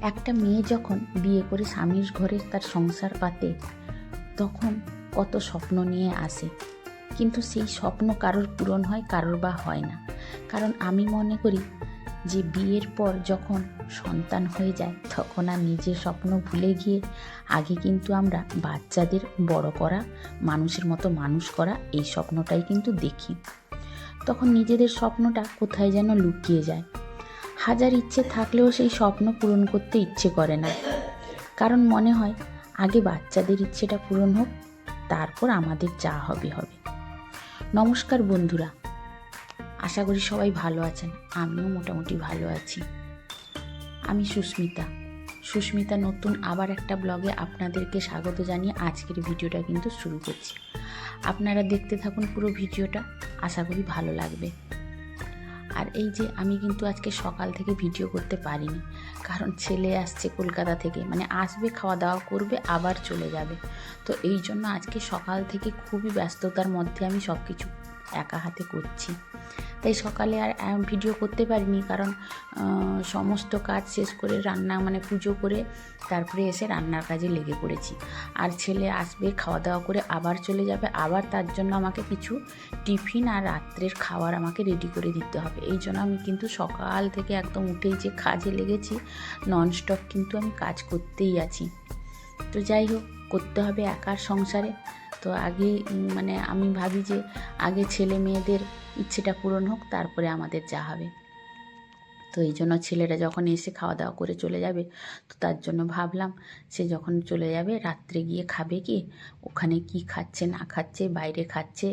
একটা মেয়ে যখন বিয়ে করে স্বামীর ঘরে তার সংসার পাতে, তখন কত স্বপ্ন নিয়ে আসে। কিন্তু সেই স্বপ্ন কারোর পূরণ হয়, কারোর বা হয় না। কারণ আমি মনে করি যে বিয়ের পর যখন সন্তান হয়ে যায়, তখন আর নিজের স্বপ্ন ভুলে গিয়ে আগে কিন্তু আমরা বাচ্চাদের বড় করা, মানুষের মতো মানুষ করা, এই স্বপ্নটাই কিন্তু দেখি। তখন নিজেদের স্বপ্নটা কোথায় যেন লুকিয়ে যায়। হাজার ইচ্ছে থাকলেও সেই স্বপ্ন পূরণ করতে ইচ্ছে করে না। কারণ মনে হয়, আগে বাচ্চাদের ইচ্ছেটা পূরণ হোক, তারপর আমাদের যা হবে হবে। নমস্কার বন্ধুরা। আশা করি সবাই ভালো আছেন। আমিও মোটামুটি ভালো আছি। আমি সুস্মিতা। সুস্মিতা নতুন আবার একটা ব্লগে আপনাদেরকে স্বাগত জানিয়ে আজকের ভিডিওটা কিন্তু শুরু করছি। আপনারা দেখতে থাকুন পুরো ভিডিওটা। আশা করি ভালো লাগবে। আর এই যে আমি কিন্তু আজকে সকাল থেকে ভিডিও করতে পারিনি। কারণ ছেলে আসছে কলকাতা থেকে মানে আসবে খাওয়া দাওয়া করবে, আবার চলে যাবে। তো এই জন্য আজকে সকাল থেকে খুবই ব্যস্ততার মধ্যে আমি সব কিছু একা হাতে করছি। তাই সকালে আর ভিডিও করতে পারিনি কারণ সমস্ত কাজ শেষ করে রান্না মানে পুজো করে তারপরে এসে রান্নার কাজে লেগে পড়েছি। আর ছেলে আসবে খাওয়া দাওয়া করে আবার চলে যাবে, আবার তার জন্য আমাকে কিছু টিফিন আর রাত্রের খাবার আমাকে রেডি করে দিতে হবে। এই জন্য আমি কিন্তু সকাল থেকে একদম উঠেই যে কাজে লেগেছি ননস্টপ কিন্তু আমি কাজ করতেই আছি। তো যাই হোক, করতে হবে একার সংসারে। তো আগে মানে আমি ভাবি যে আগে ছেলে মেয়েদের ইচ্ছেটা পূরণ হোক, তারপরে আমাদের যা হবে। তো এই জন্য ছেলেরা যখন এসে খাওয়া দাওয়া করে চলে যাবে, তো তার জন্য ভাবলাম সে যখন চলে যাবে, রাত্রে গিয়ে খাবে কি? ওখানে কি খাচ্ছে, না খাচ্ছে, বাইরে খাচ্ছে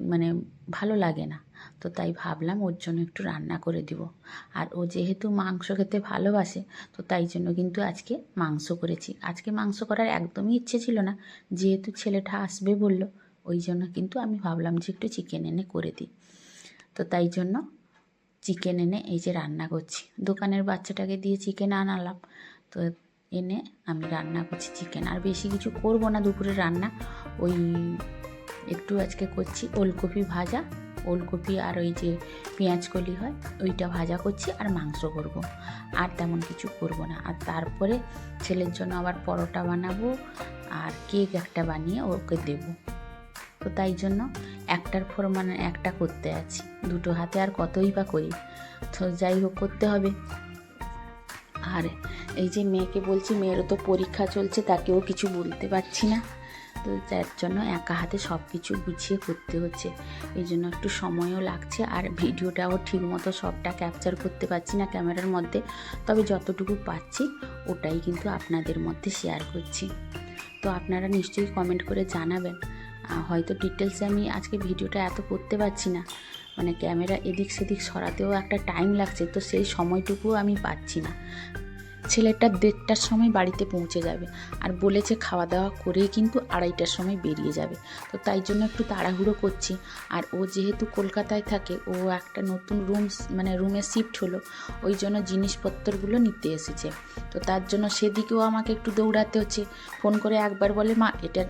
মানে ভালো লাগে না। তো তাই ভাবলাম ওর জন্য একটু রান্না করে দিব। আর ও যেহেতু মাংস খেতে ভালোবাসে, তো তাই জন্য কিন্তু আজকে মাংস করেছি। আজকে মাংস করার একদমই ইচ্ছে ছিল না। যেহেতু ছেলেটা আসবে বলল, ওই জন্য কিন্তু আমি ভাবলাম যে একটু চিকেন এনে করে দিই। তো তাই জন্য চিকেন এনে এই যে রান্না করছি। দোকানের বাচ্চাটাকে দিয়ে চিকেন আনালাম। তো এনে আমি রান্না করছি চিকেন আর বেশি কিছু করব না দুপুরে রান্না। ওই একটু আজকে করছি ওলকপি ভাজা। ওলকপি আর ওই যে পেঁয়াজ কলি হয়, ওইটা ভাজা করছি আর মাংস করব। আর তেমন কিছু করব না। আর তারপরে ছেলের জন্য আবার পরোটা বানাবো আর কেক একটা বানিয়ে ওকে দেব। তো তাই জন্য একটার পর মানে একটা করতে আছি। দুটো হাতে আর কতই বা করি। তো যাই হোক, করতে হবে। আর এই যে মেয়েকে বলছি, মেয়েরও তো পরীক্ষা চলছে, তাকেও কিছু বলতে পারছি না। তো যার জন্য একা হাতে সব কিছু গুছিয়ে করতে হচ্ছে। এই জন্য একটু সময়ও লাগছে আর ভিডিওটাও ঠিক মতো সবটা ক্যাপচার করতে পারছি না ক্যামেরার মধ্যে। তবে যতটুকু পাচ্ছি ওটাই কিন্তু আপনাদের মধ্যে শেয়ার করছি। তো আপনারা নিশ্চয়ই কমেন্ট করে জানাবেন। হয়তো ডিটেলসে আমি আজকে ভিডিওটা এত করতে পারছি না। মানে ক্যামেরা এদিক সেদিক সরাতেও একটা টাইম লাগছে, তো সেই সময়টুকুও আমি পাচ্ছি না। ছেলেটা দেড়টার সময় বাড়িতে পৌঁছে যাবে আর বলেছে খাওয়া দাওয়া করেই কিন্তু আড়াইটার সময় বেরিয়ে যাবে। তো তাই জন্য একটু তাড়াহুড়ো করছি। আর ও যেহেতু কলকাতায় থাকে, ও একটা নতুন রুম মানে রুমে শিফট হলো, ওই জন্য জিনিসপত্রগুলো নিতে এসেছে। তো তার জন্য সেদিকেও আমাকে একটু দৌড়াতে হচ্ছে। ফোন করে একবার বলে, মা, এটা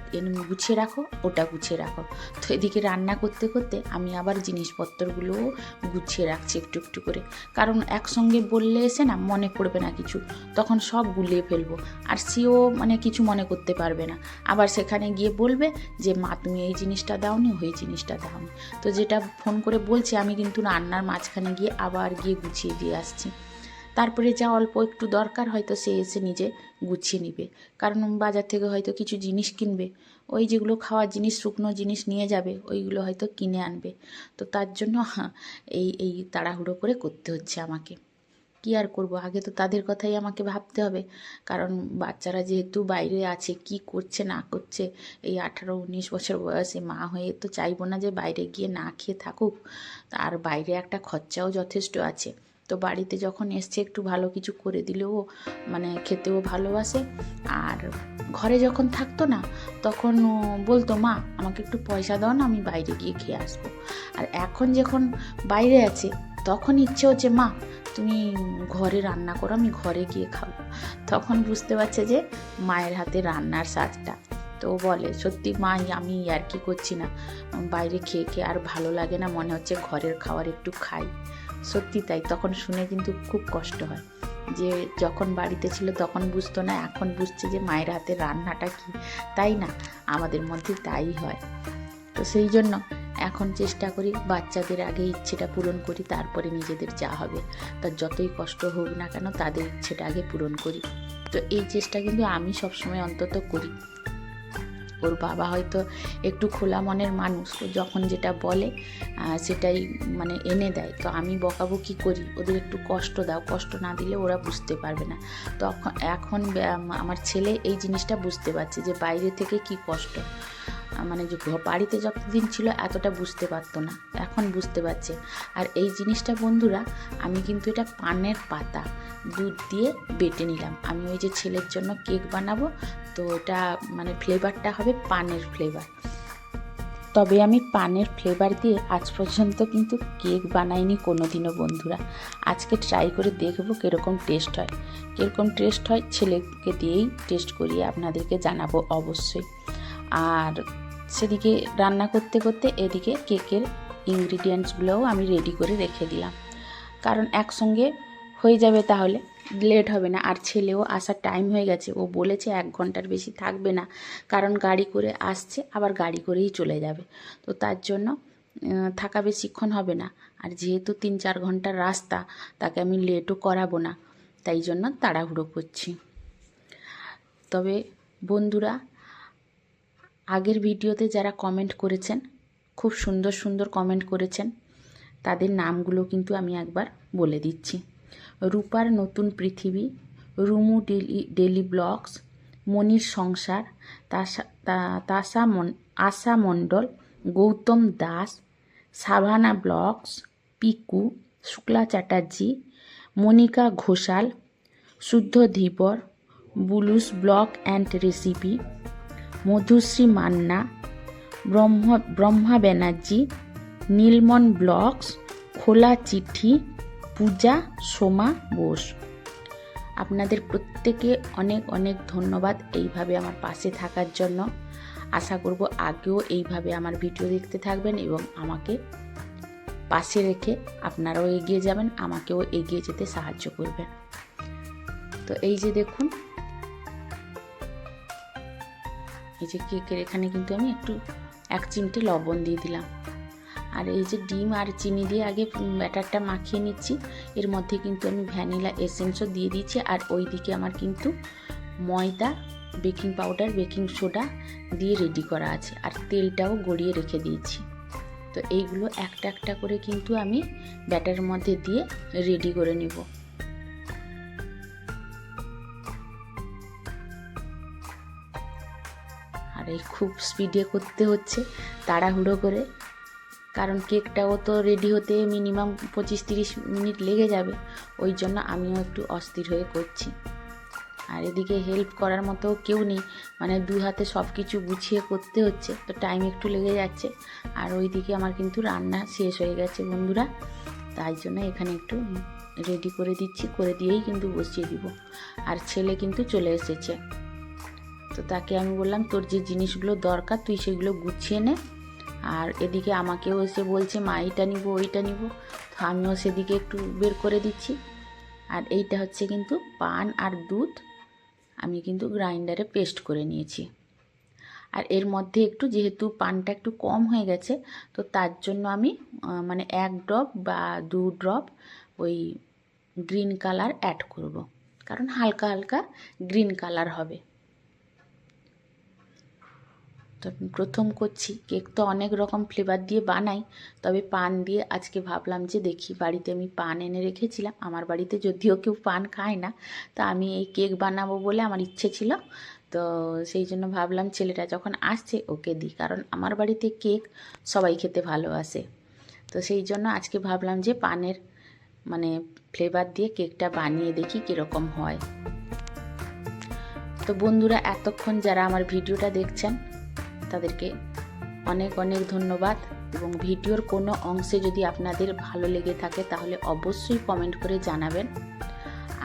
গুছিয়ে রাখো, ওটা গুছিয়ে রাখো। তো এদিকে রান্না করতে করতে আমি আবার জিনিসপত্রগুলোও গুছিয়ে রাখছি একটু একটু করে। কারণ একসঙ্গে বললে এসে না মনে পড়বে না কিছু। তখন সব গুলিয়ে ফেলব। আর সেও মানে কিছু মনে করতে পারবে না। আবার সেখানে গিয়ে বলবে যে, মা, তুমি এই জিনিসটা দাওনি, ওই জিনিসটা দাওনি। তো যেটা ফোন করে বলছি, আমি কিন্তু রান্নার মাঝখানে গিয়ে আবার গিয়ে গুছিয়ে দিয়ে আসছি। তারপরে যা অল্প একটু দরকার হয়তো সে এসে নিজে গুছিয়ে নিবে। কারণ বাজার থেকে হয়তো কিছু জিনিস কিনবে। ওই যেগুলো খাওয়ার জিনিস, শুকনো জিনিস নিয়ে যাবে, ওইগুলো হয়তো কিনে আনবে। তো তার জন্য এই এই তাড়াহুড়ো করে করতে হচ্ছে আমাকে। কি আর করব? আগে তো তাদের কথাই আমাকে ভাবতে হবে। কারণ বাচ্চারা যেহেতু বাইরে আছে, কি করছে, না করছে, এই আঠারো, উনিশ বছর বয়সে মা হয়ে তো চাইব না যে বাইরে গিয়ে না খেয়ে থাকুক। আর বাইরে একটা খরচাও যথেষ্ট আছে। তো বাড়িতে যখন এসছে একটু ভালো কিছু করে দিলেও মানে খেতেও ভালোবাসে। আর ঘরে যখন থাকতো না, তখন বলতো, মা, আমাকে একটু পয়সা দাও না, আমি বাইরে গিয়ে খেয়ে আসব। আর এখন যখন বাইরে আছে তখন ইচ্ছে হচ্ছে, মা, তুমি ঘরে রান্না করো, আমি ঘরে গিয়ে খাব। তখন বুঝতে পারছে যে মায়ের হাতে রান্নার স্বাদটা। তো বলে, সত্যি মা, আমি আর কি করছি না? বাইরে খেয়ে খেয়ে আর ভালো লাগে না, মনে হচ্ছে ঘরের খাবার একটু খাই। সত্যি তাই, তখন শুনে কিন্তু খুব কষ্ট হয়। যে যখন বাড়িতে ছিল তখন বুঝতো না, এখন বুঝছে যে মায়ের হাতে রান্নাটা কি। তাই না? আমাদের মধ্যে তাই হয়। তো সেই জন্য এখন চেষ্টা করি বাচ্চাদের আগে ইচ্ছেটা পূরণ করি, তারপরে নিজেদের যা হবে। তার যতই কষ্ট হোক না কেন তাদের ইচ্ছেটা আগে পূরণ করি। তো এই চেষ্টা কিন্তু আমি সবসময় অন্তত করি। ওর বাবা হয়তো একটু খোলা মনের মানুষ যখন যেটা বলে সেটাই মানে এনে দেয়। তো আমি বকাবকি করি, ওদের একটু কষ্ট দাও, কষ্ট না দিলে ওরা বুঝতে পারবে না। তখন এখন আমার ছেলে এই জিনিসটা বুঝতে পারছে যে বাইরে থেকে কি কষ্ট। মানে বাড়িতে যতদিন ছিল এতটা বুঝতে পারতো না। এখন বুঝতে পারছে। আর এই জিনিসটা বন্ধুরা, আমি কিন্তু এটা পানের পাতা, দুধ দিয়ে বেটে নিলাম। আমি ওই যে ছেলের জন্য কেক বানাবো, তো ওটা মানে ফ্লেভারটা হবে পানের ফ্লেভার। তবে আমি পানের ফ্লেভার দিয়ে আজ পর্যন্ত কিন্তু কেক বানাইনি কোনো দিনও বন্ধুরা। আজকে ট্রাই করে দেখব কীরকম টেস্ট হয়। কীরকম টেস্ট হয় ছেলেকে দিয়েই টেস্ট করিয়ে আপনাদেরকে জানাব অবশ্যই। আর সেদিকে রান্না করতে করতে এদিকে কেকের ইনগ্রিডিয়েন্টসগুলোও আমি রেডি করে রেখে দিলাম। কারণ একসঙ্গে হয়ে যাবে তাহলে লেট হবে না। আর ছেলেও আসার টাইম হয়ে গেছে। ও বলেছে এক ঘণ্টার বেশি থাকবে না। কারণ গাড়ি করে আসছে, আবার গাড়ি করেই চলে যাবে। তো তার জন্য থাকা বেশিক্ষণ হবে না। আর যেহেতু তিন চার ঘণ্টার রাস্তা, তাকে আমি লেটও করাবো না। তাই জন্য তাড়াহুড়ো করছি। তবে বন্ধুরা আগের ভিডিওতে যারা কমেন্ট করেছেন, খুব সুন্দর সুন্দর কমেন্ট করেছেন, তাদের নামগুলো কিন্তু আমি একবার বলে দিচ্ছি। রূপার নতুন পৃথিবী, Rumu daily daily blogs, Monir সংসার, তাসা তাসা মন, Asha Mondal, Gautam Das, Savanna blogs, Piku, Shukla Chatterjee, Monika Ghoshal, Shuddha Dhibar Bulus blog and recipe. Madhushree Manna, Brahma, Brahma Banerjee, Nilmon blogs খোলা চিঠি, পূজা সোমা বোস। আপনাদের প্রত্যেকে অনেক অনেক ধন্যবাদ এইভাবে আমার পাশে থাকার জন্য। আশা করব আগেও এইভাবে আমার ভিডিও দেখতে থাকবেন এবং আমাকে পাশে রেখে আপনারাও এগিয়ে যাবেন, আমাকেও এগিয়ে যেতে সাহায্য করবেন। তো এই যে দেখুন এই যে কেকের এখানে কিন্তু আমি একটু এক চিমটে লবণ দিয়ে দিলাম। আর এই যে ডিম আর চিনি দিয়ে আগে ব্যাটারটা মাখিয়ে নিচ্ছি। এর মধ্যে কিন্তু আমি ভ্যানিলা এসেন্সও দিয়ে দিচ্ছি আর ওই দিকে আমার কিন্তু ময়দা, বেকিং পাউডার, বেকিং সোডা দিয়ে রেডি করা আছে। আর তেলটাও গড়িয়ে রেখে দিয়েছি। তো এইগুলো একটা একটা করে কিন্তু আমি ব্যাটারের মধ্যে দিয়ে রেডি করে নেব। এই খুব স্পিডে করতে হচ্ছে, তাড়াহুড়ো করে। কারণ কেকটাও তো রেডি হতে মিনিমাম পঁচিশ তিরিশ মিনিট লেগে যাবে, ওই জন্য আমিও একটু অস্থির হয়ে করছি। আর এদিকে হেল্প করার মতো কেউ নেই মানে দু হাতে সব কিছু গুছিয়ে করতে হচ্ছে, তো টাইম একটু লেগে যাচ্ছে। আর ওইদিকে আমার কিন্তু রান্না শেষ হয়ে গেছে বন্ধুরা, তাই জন্য এখানে একটু রেডি করে দিচ্ছি, করে দিয়েই কিন্তু বসিয়ে দিব। আর ছেলে কিন্তু চলে এসেছে। তো তাকে আমি বললাম, তোর যে জিনিসগুলো দরকার, তুই সেগুলো গুছিয়ে নে। আর এদিকে আমাকেও এসে বলছে, মা, এইটা নিব, ওইটা নিব। তো আমিও সেদিকে একটু বের করে দিচ্ছি। আর এইটা হচ্ছে কিন্তু পান আর দুধ, আমি কিন্তু গ্রাইন্ডারে পেস্ট করে নিয়েছি। আর এর মধ্যে একটু, যেহেতু পানটা একটু কম হয়ে গেছে, তো তার জন্য আমি মানে এক ড্রপ বা দু ড্রপ ওই গ্রিন কালার অ্যাড করব। কারণ হালকা হালকা গ্রিন কালার হবে। তো প্রথম করছি। কেক তো অনেক রকম ফ্লেভার দিয়ে বানাই, তবে পান দিয়ে আজকে ভাবলাম যে দেখি বাড়িতে আমি পান এনে রেখেছিলাম। আমার বাড়িতে যদিও কেউ পান খায় না, তা আমি এই কেক বানাবো বলে আমার ইচ্ছে ছিল। তো সেই জন্য ভাবলাম ছেলেটা যখন আসছে ওকে দিই, কারণ আমার বাড়িতে কেক সবাই খেতে ভালোবাসে। তো সেই জন্য আজকে ভাবলাম যে পানের মানে ফ্লেভার দিয়ে কেকটা বানিয়ে দেখি কীরকম হয়। তো বন্ধুরা, এতক্ষণ যারা আমার ভিডিওটা দেখছেন তাদেরকে অনেক অনেক ধন্যবাদ এবং ভিডিওর কোনো অংশে যদি আপনাদের ভালো লেগে থাকে তাহলে অবশ্যই কমেন্ট করে জানাবেন।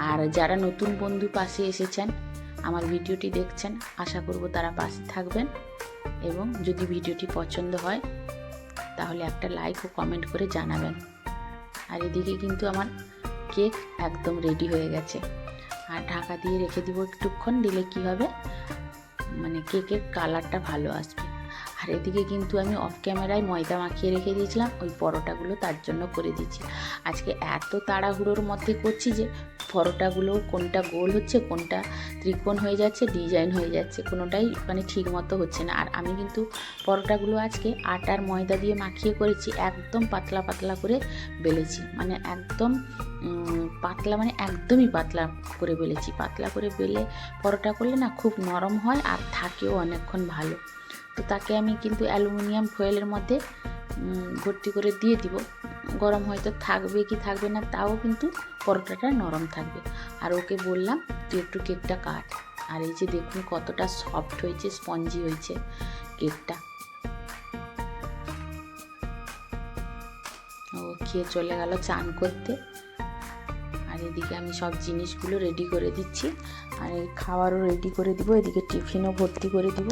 আর যারা নতুন বন্ধু পাশে এসেছেন, আমার ভিডিওটি দেখছেন, আশা করব তারা পাশে থাকবেন এবং যদি ভিডিওটি পছন্দ হয় তাহলে একটা লাইক ও কমেন্ট করে জানাবেন। আর এদিকে কিন্তু আমার কেক একদম রেডি হয়ে গেছে। আর ঢাকা দিয়ে রেখে দিব একটুক্ষণ, দিলে কি হবে? মানে কেকের কালারটা ভালো আসবে। আর এদিকে কিন্তু আমি অফ ক্যামেরায় ময়দা মাখিয়ে রেখে দিয়েছিলাম, ওই পরোটাগুলো তার জন্য করে দিচ্ছি আজকে এত তাড়াহুড়োর মধ্যে করছি যে, পরোটাগুলো কোনটা গোল হচ্ছে, কোনটা ত্রিকোণ হয়ে যাচ্ছে, ডিজাইন হয়ে যাচ্ছে, কোনোটাই মানে ঠিক মতো হচ্ছে না। আর আমি কিন্তু পরোটাগুলো আজকে আটার ময়দা দিয়ে মাখিয়ে করেছি, একদম পাতলা পাতলা করে বেলেছি। মানে একদম পাতলা মানে একদমই পাতলা করে বেলেছি। পাতলা করে বেলে পরোটা করলে না খুব নরম হয় আর থাকেও অনেকক্ষণ ভালো। তো তাকে আমি কিন্তু অ্যালুমিনিয়াম ফয়েলের মধ্যে ভর্তি করে দিয়ে দিব। গরম হয়তো থাকবে কি থাকবে না তাও কিন্তু পরোটাটা নরম থাকবে। আর ওকে বললাম, তুই একটু কেকটা কাট। আর এই যে দেখুন কতটা সফট হয়েছে, স্পঞ্জি হয়েছে কেকটা। ও খেয়ে চলে গেল চান করতে। এদিকে আমি সব জিনিসগুলো রেডি করে দিচ্ছি। আর এই খাবারও রেডি করে দিব, এদিকে টিফিনও ভর্তি করে দিব।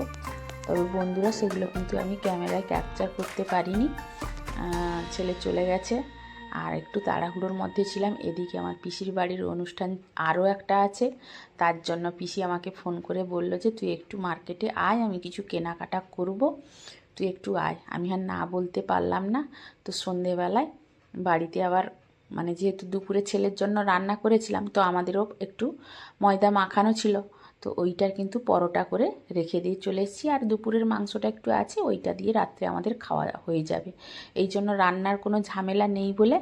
তবে বন্ধুরা, সেগুলো কিন্তু আমি ক্যামেরায় ক্যাপচার করতে পারিনি। ছেলে চলে গেছে। আর একটু তাড়াহুড়োর মধ্যে ছিলাম। এদিকে আমার পিসির বাড়ির অনুষ্ঠান আরও একটা আছে। তার জন্য পিসি আমাকে ফোন করে বলল যে, তুই একটু মার্কেটে আয়, আমি কিছু কেনাকাটা করব। তুই একটু আয়। আমি আর না বলতে পারলাম না। তো সন্ধেবেলায় বাড়িতে আবার মানে যেহেতু দুপুরে ছেলের জন্য রান্না করেছিলাম, তো আমাদেরও একটু ময়দা মাখানো ছিল। তো ওইটার কিন্তু পরোটা করে রেখে দিয়ে চলে এসেছি। আর দুপুরের মাংসটা একটু আছে, ওইটা দিয়ে রাত্রে আমাদের খাওয়া হয়ে যাবে। এই জন্য রান্নার কোনো ঝামেলা নেই বলে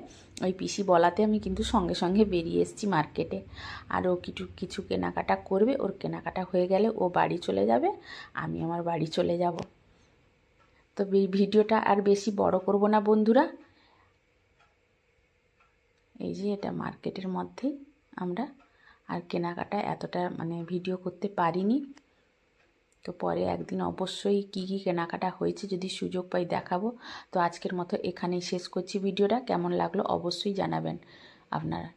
ওই পিসি বলাতে আমি কিন্তু সঙ্গে সঙ্গে বেরিয়ে এসেছি মার্কেটে। আর ও কিছু কিছু কেনাকাটা করবে, ওর কেনাকাটা হয়ে গেলে ও বাড়ি চলে যাবে, আমি আমার বাড়ি চলে যাব। তো ভিডিওটা আর বেশি বড় করব না বন্ধুরা। এই যে এটা মার্কেটের মধ্যেই আমরা আর কেনাকাটা এতটা মানে ভিডিও করতে পারিনি। তো পরে একদিন অবশ্যই কি কি কেনাকাটা হয়েছে যদি সুযোগ পাই দেখাবো। তো আজকের মতো এখানেই শেষ করছি ভিডিওটা। কেমন লাগল অবশ্যই জানাবেন। আপনারা